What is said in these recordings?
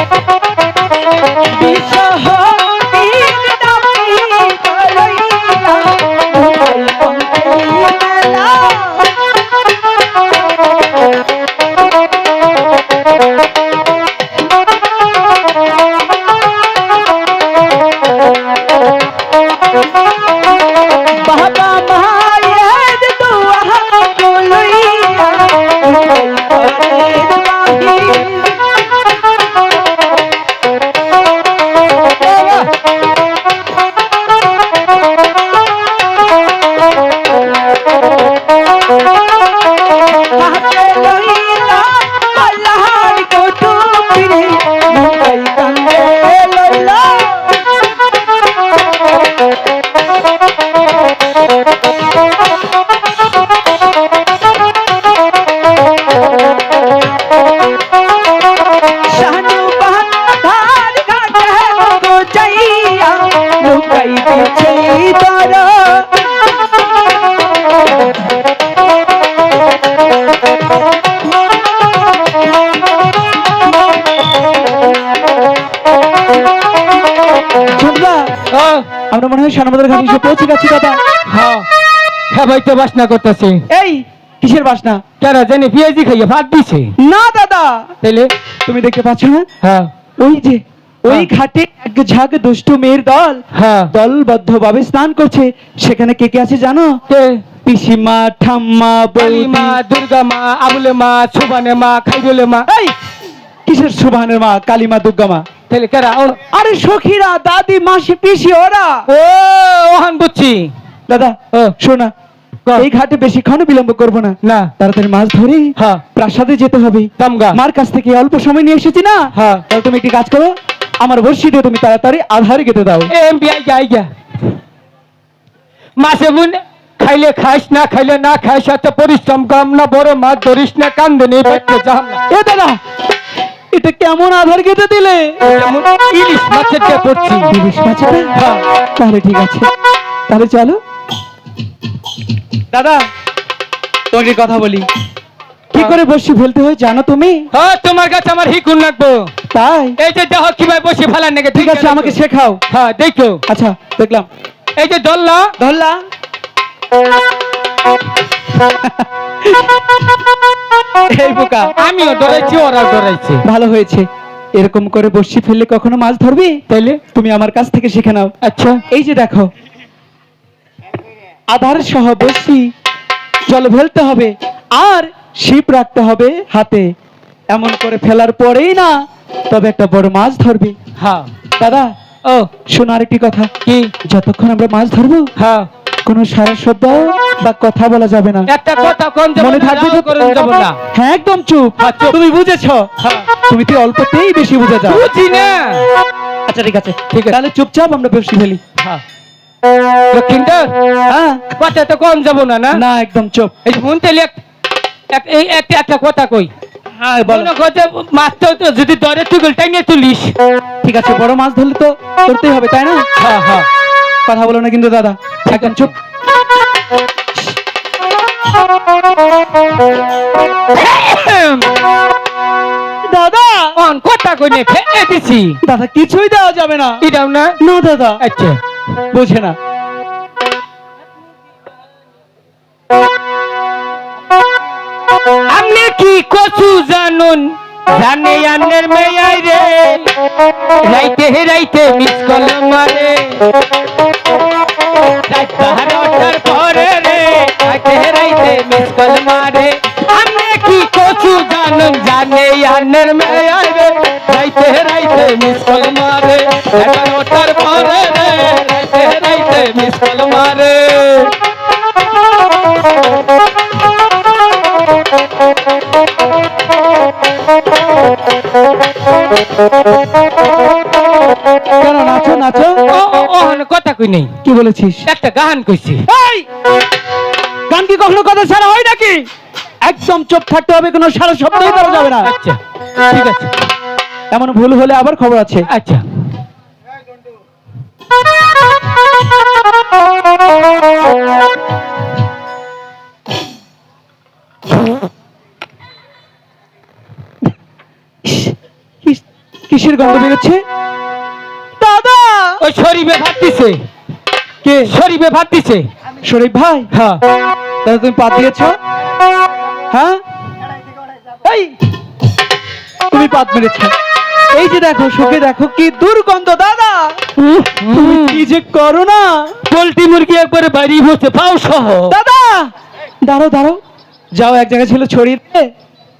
Thank you. আমরা মনে হয় সানবাদের ঘাটে এসে পৌঁছে গেছি দাদা। হ্যাঁ। হ্যাঁ ভাই তো বাসনা করতেছে। এই কিসের বাসনা? কেন জানি খাইয়ে ভাত দিছে। না দাদা। তাইলে? তুমি দেখতে পাচ্ছ না? হ্যাঁ। ওই যে ওই হ্যাঁ। ঘাটে এক ঝাঁক দুষ্টু মেয়ের দল হ্যাঁ। দলবদ্ধ ভাবে স্নান করছে। সেখানে কে কে আছে জানো? পিসিমা ঠাম্মা বলিমা দুর্গা মা আবুলে মা সুবানে মা খাইরুলে মা কিসের সুবহানের মা কালিমা দুর্গা মা তাইলে কেরা? আরে সখীরা দাদি মাসি পিসি ওরা। ও ওহান বুঝছি দাদা ও, শোনা এই ঘাটে বেশিক্ষণ বিলম্ব করব না। না। তাড়াতাড়ি মাছ ধরে হ্যাঁ প্রাসাদে যেতে হবে। তামগা মার কাছ থেকে অল্প সময় নিয়ে এসেছি না? হ্যাঁ। তাহলে তুমি একটি কাজ করো আমার বর্ষি দিয়ে তুমি তাড়াতাড়ি আধারে কেটে দাও। এম যাই মাসে বুন খাইলে খাইস না খাইলে না খাইস এত পরিশ্রম কম না বড় মাছ ধরিস না কান্দে এ দাদা এটা কেমন আধার কেটে দিলে? ইলিশ মাছের কে পড়ছি? ইলিশ মাছের হ্যাঁ। তাহলে ঠিক আছে। তাহলে চলো। দাদা তোমাকে কথা বলি। কি করে বসি ফেলতে হয় জানো তুমি? হ্যাঁ তোমার কাছে আমার হিকুন লাগবো। তাই? এই যে দেখো কীভাবে বসে ফেলার নাকি ঠিক আছে আমাকে শেখাও। হ্যাঁ দেখো। আচ্ছা দেখলাম। এই যে দল্লা। ধরলাম এই বোকা আমিও ডরাইছি ওরাও ডরাইছে। ভালো হয়েছে। এরকম করে বসি ফেললে কখনো মাছ ধরবি? তাইলে? তুমি আমার কাছ থেকে শিখে নাও। আচ্ছা। এই যে দেখো আধার সহ বসি জল ফেলতে হবে আর শিপ রাখতে হবে হাতে। এমন করে ফেলার পরেই না তবে একটা বড় মাছ ধরবি। হ্যাঁ। দাদা ও। শোনো আরেকটি কথা। কি? যতক্ষণ আমরা মাছ ধরবো হ্যাঁ। কোনো সারা শব্দ বা কথা বলা যাবে না। একটা কথা কোন মনে থাকবে হ্যাঁ একদম চুপ। হ্যাঁ, তুমি বুঝেছ। তুমি তো অল্পতেই বেশি বুঝে যাও। বুঝি না। আচ্ছা ঠিক আছে। ঠিক আছে। তাহলে চুপচাপ আমরা ফেলি। হ্যাঁ। লক্ষিন্দর হ্যাঁ। কথা তো কম যাব না না? না একদম চুপ। এই একটা একটা কথা কই। হ্যাঁ বলো। মাছ তো তো যদি দরে তুগল টাইনে তুলিস। ঠিক আছে বড় মাছ ধরলে তো করতেই হবে তাই না? হ্যাঁ হ্যাঁ। কথা বলো না কিন্তু দাদা। একদম চুপ। দাদা! অন কথা কই ফেলে দিছি। দাদা কিছুই দেওয়া যাবে না। এটাও না? না দাদা। আচ্ছা। বোঝে না। আপনি কি কচু জানুন? জানে আন্নের মেয়াই রে রাইতে রাইতে মিস কল মারে রাত বারোটার পরে রে রাইতে হে রাইতে মিস কল মারে আপনি কি কচু জানুন জানে আন্নের মেয়াই রে রাইতে কই নেই? কি বলেছিস? একটা গান কইছি। এই! গান কি কখনো কথা ছাড়া হয় নাকি? একদম চুপ থাকতে হবে কোনো সারা শব্দই করা যাবে না। আচ্ছা ঠিক আছে। এমন ভুল হলে আবার খবর আছে। আচ্ছা। কিসের গন্ধ বেরোচ্ছে? ওই শরীফে ভাত দিছে। কে? শরীফে ভাত দিছে। শরীফ ভাই? হ্যাঁ। দাদা তুমি দিয়েছ? হ্যাঁ? এই! তুমি পাত মেরেছ। এই যে দেখো সুখে দেখো কি দুর্গন্ধ দাদা! তুমি কি যে করো না? পোল্ট্রি মুরগি একবারে বাড়ি বসে পাও সহ। দাদা! দাঁড়ো দাঁড়ো যাও এক জায়গায় ছিল ছড়িয়ে দে।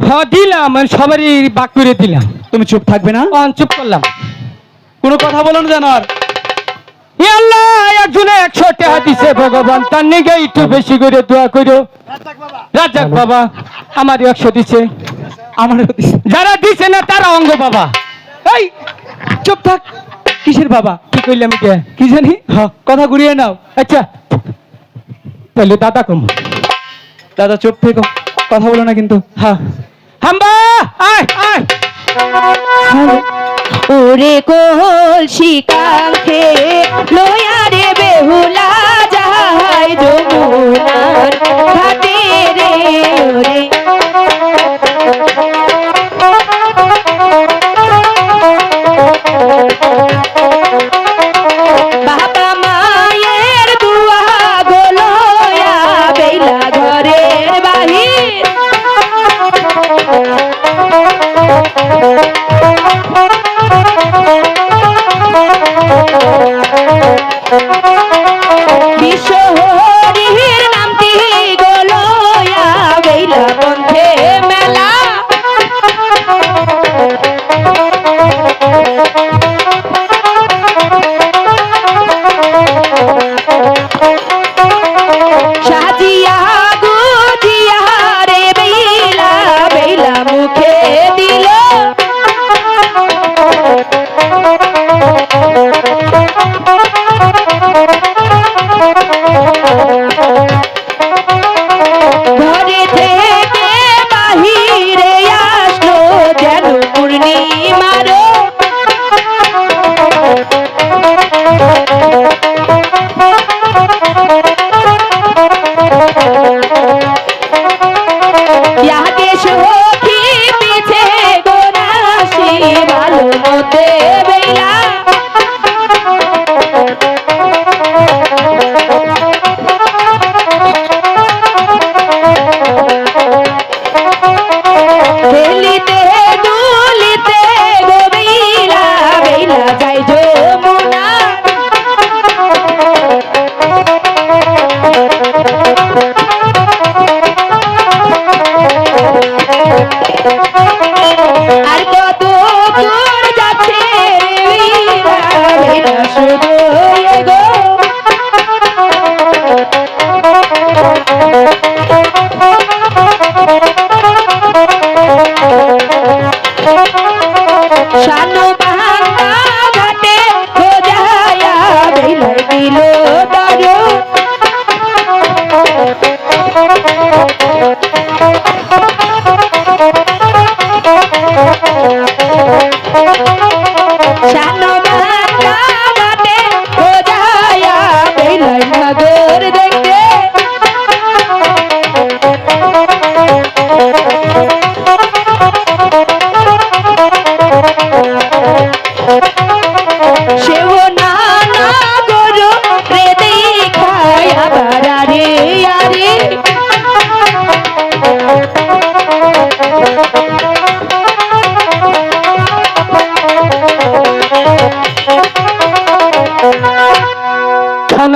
হ্যাঁ দিলাম আমি সবারই বাক করে দিলাম। তুমি চুপ থাকবে না? চুপ করলাম। কোনো কথা বলো না যেন আর। আল্লাহ একজনে একশো টাকা দিছে ভগবান তার নিগে একটু বেশি করে দোয়া করো। রাজাক বাবা আমার একশো দিছে। আমারও দিছে। যারা দিছে না তারা অঙ্গ বাবা। এই চুপ থাক। কিসের বাবা? কি কইলাম কে কি জানি? কথা ঘুরিয়ে নাও। আচ্ছা। তাহলে দাদা কম। দাদা চুপ থেকো। কথা বলো না কিন্তু। হ্যাঁ। হাম্বা আয় আয়। ওরে কোল শিকাঙ্ক্ষে লয়ারে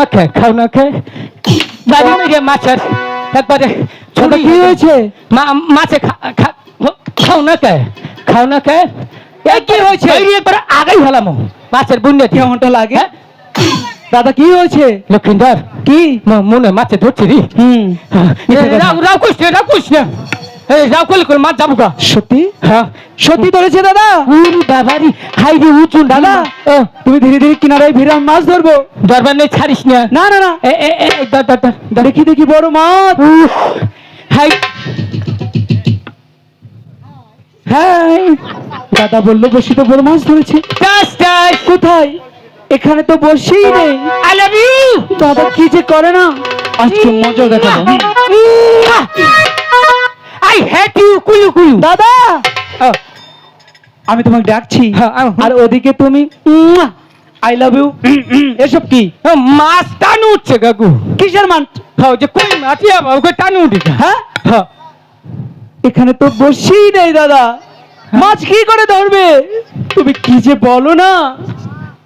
না খে খাও না খে বাড়ি মেরে মাছের একবারে ছোট কি হয়েছে? মাছে খাও না কে খাও না কে এই কি হয়েছে? একবার আগেই হলাম মাছের বুন্ডে কেমনটা লাগে? দাদা কি হয়েছে? লক্ষিন্দর কি? মনে মাছে ধরছি রে। হুম। রাও রাও কইস রাও না এই রাও কইলে করে মাছ যাব গা। সত্যি হ্যাঁ। সত্যি ধরেছে দাদা? উরি বাবারি হাই রে উঁচু দাদা। দাদা তুমি ধীরে ধীরে কিনারায় ভিড়ে মাছ ধরবো। দরবার নেই ছাড়িস না। না না না। এ এ এ দর দর দর দেখি দেখি বড় মাছ। উফ, হাই। দাদা বলল বসি তো বড় মাছ ধরেছে। কোথায়? এখানে তো বসেই নেই। আই লাভ ইউ দাদা কি যে করে না? আজকে মজা দেখাবো। আই হেট ইউ কুলু কুলু দাদা আমি তোমাকে ডাকছি হ্যাঁ, আর ওদিকে তুমি আই লাভ ইউ এসব কি মাছ টানু উঠছে কাকু কিসের মান হ্যাঁ যে কই মাছ ইয়া বাবা ওকে টানু উঠেছে হ্যাঁ হ্যাঁ এখানে তো বসেই নেই দাদা মাছ কি করে ধরবে তুমি কি যে বলো না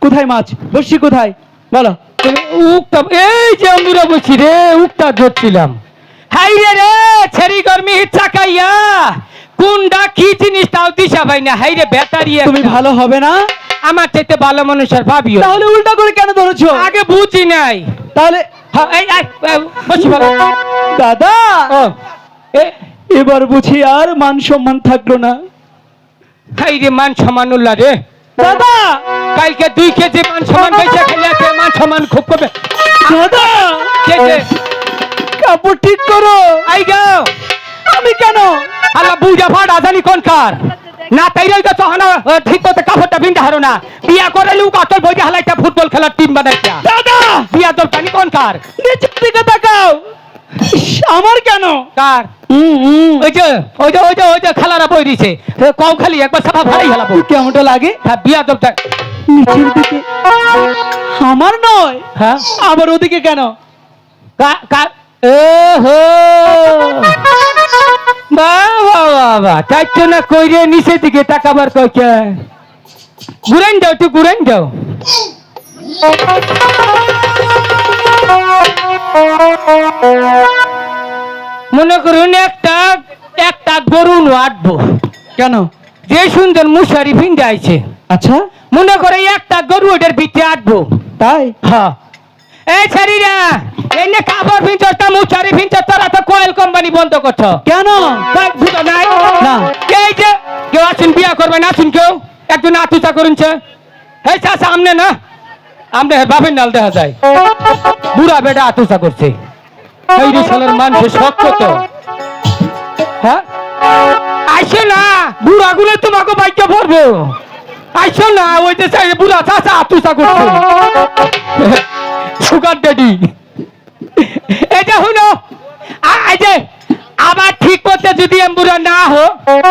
কোথায় মাছ বসছি কোথায় বলো উক্তা এই যে আমরা বসি রে উক্তা ধরছিলাম হাই রে রে ছেড়ি গরমি চাকাইয়া কোনটা কি জিনিস তাও দিশা পাই না। হাই রে ব্যাটারি তুমি ভালো হবে না? আমার চাইতে ভালো মানুষ আর ভাবিও। তাহলে উল্টা করে কেন ধরেছো? আগে বুঝি নাই। তাহলে হ্যাঁ, দাদা! এবার বুঝি আর মান সম্মান থাকল না। হাই রে মান সমান উল্লা রে। দাদা! কালকে দুই কেজি মান সমান পয়সা খেলে মান সমান খুব কমে। দাদা! কাপড় ঠিক করো। আই গাও আমি কেন? আল্লাহ বুঝা ফাড়া জানি কোন কার। না তাইরাই তো হানা ঠিক মতো কাপড়টা বিন্দা হারো না। বিয়া করে লুক আতল বইটা হালাইটা ফুটবল খেলার টিম বানাইছা দাদা! বিয়া দল পানি কোন কার। নিচের দিকে তাকাও। আমার কেন? কার। ওই যে ওই যে ওই যে ওই যে খেলারা বই দিছে কম খালি একবার সাফা ফাড়াই হেলাবো। কেমনটা লাগে? হ্যাঁ বিয়া দলটা নিচের দিকে। আমার নয়। হ্যাঁ। আবার ওদিকে কেন? কা কা এ হো বাবা বাবা চাইছো না কইরে নিচে দিকে তাকাবার কইকে ঘুরেন যাও তুই ঘুরেন যাও। মনে করুন একটা একটা গরুন আটবো। কেন? যে সুন্দর মুশারি ভিন্দে আইছে। আচ্ছা? মনে করে একটা গরু ওটার ভিতরে আটবো। তাই? হ্যাঁ। এই ছাড়িরা এনে কাপড় তা মুছারি ভিনছস তো কয়েল কোম্পানি বন্ধ করছ। কেন? বুঝো নাই। না। এই যে কেউ আসুন বিয়া কেউ। একজন আতুচা করুনছে এই চাষা আমনে না। আমনে বাপের নাল দেখা যায়। বুড়া বেটা আতুচা করছে। এই রে মানুষের শক্ত তো। হ্যাঁ? আইসো না বুড়া গুলো তোমাকে বাইকে পড়ব আইসো না ওই যে বুড়া চাষা আতুচা করছে। সুগার ড্যাডি এটা হলো যে, আবার ঠিক করতে যদি এম্বুরা না হো,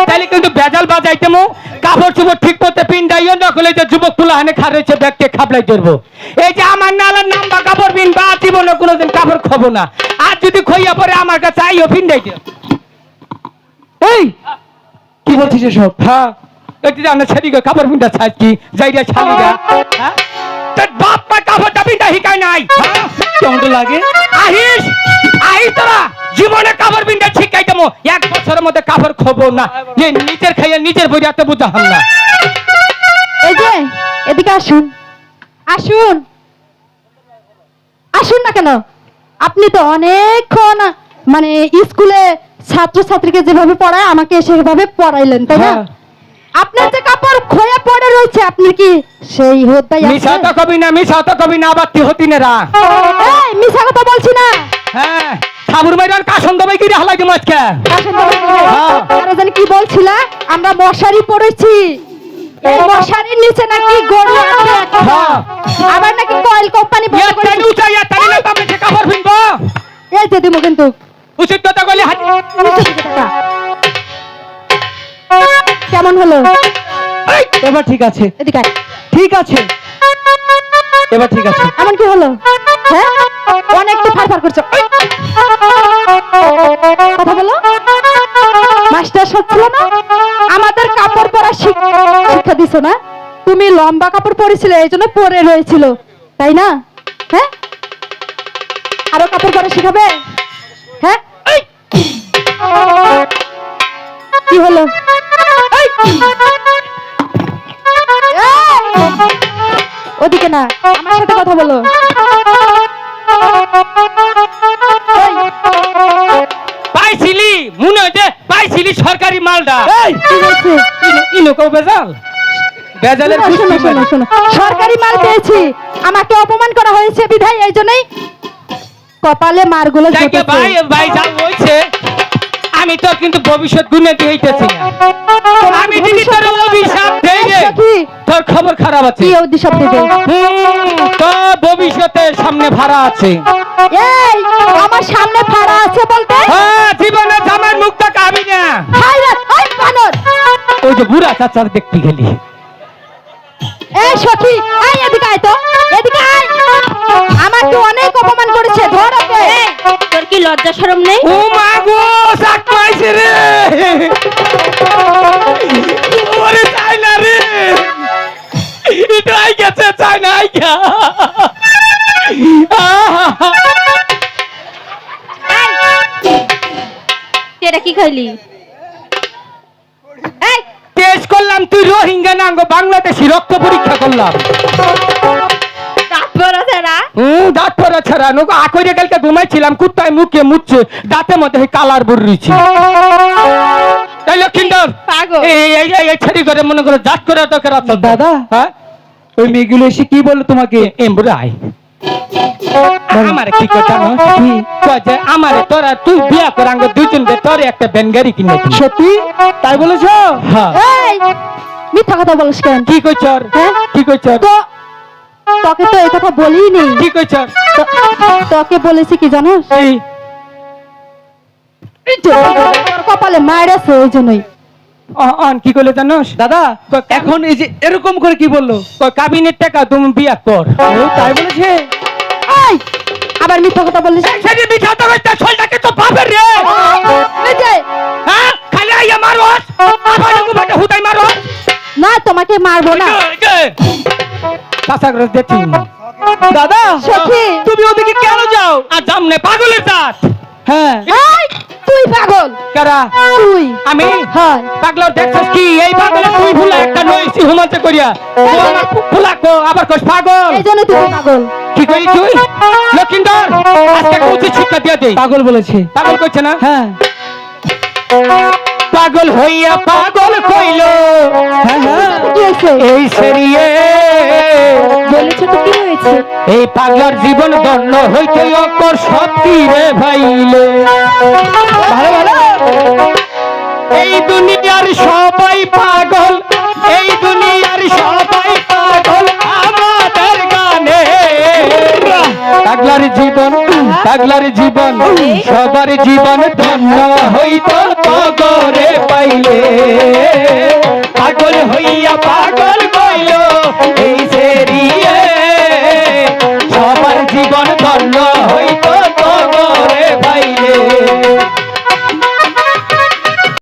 তাহলে কিন্তু বেজাল বাজাইতে মো, কাপড় চুপড় ঠিক করতে পিন্ডাইও নকলে যে যুবক তুলা হানে খারেছে ব্যাগকে খাবলাই ধরবো। এই যে আমার নালার নাম বা কাপড় পিন বা জীবনে কোনোদিন কাপড় খাব না। আর যদি খইয়া পরে আমার কাছে আইও পিন্ডাইতে এই কি বলছিস এসব? হ্যাঁ একটু জানো ছেড়ি গো কাপড় পিন্ডা ছাড় কি যাইরা ছালিরা হ্যাঁ? তোর হিকায় নাই? হ্যাঁ। লাগে? আহিস আহি তোরা। জীবনে কাপড় বিনটা শিখাই দেবো। এক বছরের মধ্যে কাপড় খবো না। নিজের খাইয়ে নিজের বইয়াতে বুঝাহাম না। এই যে এদিকে আসুন। আসুন। আসুন না কেন? আপনি তো অনেকক্ষণ মানে স্কুলে ছাত্রছাত্রীকে যেভাবে পড়ায় আমাকে সেভাবে পড়াইলেন তাই না? হ্যাঁ। আপনার যে কাপড় খোয়া পড়ে রয়েছে আপনি কি সেই হতাই মিশা তো কবি না মিশা তো কবি না আবার হতি না এই মিছা কথা বলছি না। হ্যাঁ ঠাকুর মাইরার কাশন দবাই কি হালাই দিম আজকে? তো বলছি। হ্যাঁ। জানি কি বলছিলা? আমরা মশারি পড়েছি এই মশারির নিচে নাকি গরু আছে হ্যাঁ। আবার নাকি কয়েল কোম্পানি বন্ধ করেছে। তেনু চাই ইয়া তেনু না তবে কাপড় পিনবো এই যে দিব কিন্তু। উচিত কথা কইলে টাকা। কেমন হলো? এবার ঠিক আছে। এদিকে ঠিক আছে। এবার ঠিক আছে। এমন কি হলো? হ্যাঁ? অনেক তো ফারফার করছ। কথা বলো। মাস্টার না? আমাদের কাপড় পরা শিক্ষা দিছো না? তুমি লম্বা কাপড় পরেছিলে এই জন্য পরে রয়েছিল। তাই না? হ্যাঁ? আরও কাপড় পরা শিখাবে? হ্যাঁ? কথা বলো। পাইছিলি মনে হচ্ছে পাইছিলি সরকারি মালটা। এই? ইনো কও বেজাল? বেজালের শোনো, শোনো, শোনো, শোনো। সরকারি মাল পেয়েছি। আমাকে অপমান করা হয়েছে বিধায় এই জন্যই কপালে মারগুলো ভাই ভাই যা হইছে আমি তো কিন্তু ভবিষ্যৎ গুনে হইতেছি না। আমি যদি তোর অভিশাপ দেই রে তোর খবর খারাপ আছে। কি অভিশাপ দেবে তো ভবিষ্যতে সামনে ভাড়া আছে। এই আমার সামনে ভাড়া আছে বলতে? হ্যাঁ জীবনে জামার মুখটা কামিনা হাই রে, ওই বানর! ওই যে বুড়া চাচার দেখতে গেলি। এই সখী এই এদিকে আয় তো এদিকে আয়। আমাকে অনেক অপমান করেছে ধর ওকে। তোর কি লজ্জা শরম নেই? ও মা গো শাক পাইছে রে। ওরে চাই না রে। এটা আই গেছে চাই না আই গা। এটা কি খাইলি? এই টেস্ট করলাম তুই রোহিঙ্গা না গো বাংলাদেশি রক্ত পরীক্ষা করলাম হুম দাঁত পরা ছাড়া নগো আকরে কালকে ঘুমাইছিলাম কুত্তায় মুখে মুচ্ছে দাঁতের মধ্যে কালার বুড় রয়েছে তাই লক্ষিন্দর পাগল। এই এই এই ছেড়ি করে মনে করো দাঁত করে তো দাদা হ্যাঁ ওই মেয়েগুলো এসে কি বলল তোমাকে এমবুড়াই আমারে কি কথা জানো কি? কয় যে আমারে তোরা তুই বিয়া কর আঙ্গ দুইজন বে তোরে একটা বেনগারি কিনে দিই সত্যি? তাই বলেছ? হ্যাঁ। এই মিথ্যা কথা বলিস কেন? কি কইছর হ্যাঁ? কি কইছর তো তোকে তো এই কথা বলিই নি কি কইছর তো- তোকে বলেছি কি জানোস? এই। এই কপালে মায়ের আছে ওই জন্যই। অন কি জানোস? দাদা এখন এই যে এরকম করে কি বলল? কাবিনের টাকা তুমি বিয়া কর। তাই বলেছে? আবার মিথ্যা কথা বিখ্যাত হইতে ছলটাকে তো বাপের রে? এই যে, হ্যাঁ? খালি আইয়া মারোস হুদাই মারোস না তোমাকে মারবো না। দেখি দাদা সখী। তুমি ওদিকে কেন যাও? আর জামনে পাগলের দাঁত। হ্যাঁ। কারা? তুই। আমি? হয়। পাগলার দেখছস কি? এই পাগলের তুই ভুলা একটা নইছি হুমাতে করিয়া। ভুলা কো আবার কস পাগল। এই তুই পাগল। কি করি তুই? লক্ষিন্দর আজকে উচিত শিক্ষা দিয়ে দে পাগল বলেছে। পাগল কইছে না? হ্যাঁ। পাগল হইয়া পাগল কইল। হ্যাঁ হ্যাঁ। এই সেরিয়ে। বলেছে তো কি হয়েছে? এই পাগলার জীবন দণ্ড হইতে অকর সত্যি রে ভাইলে। দুনিয়ার সবাই পাগল, এই দুনিয়ার সবাই পাগল আমাদের গানে। পাগলার জীবন পাগলার জীবন, সবার জীবন ধন্য হইত তগরে পাইলে। পাগল হইয়া পাগল কইল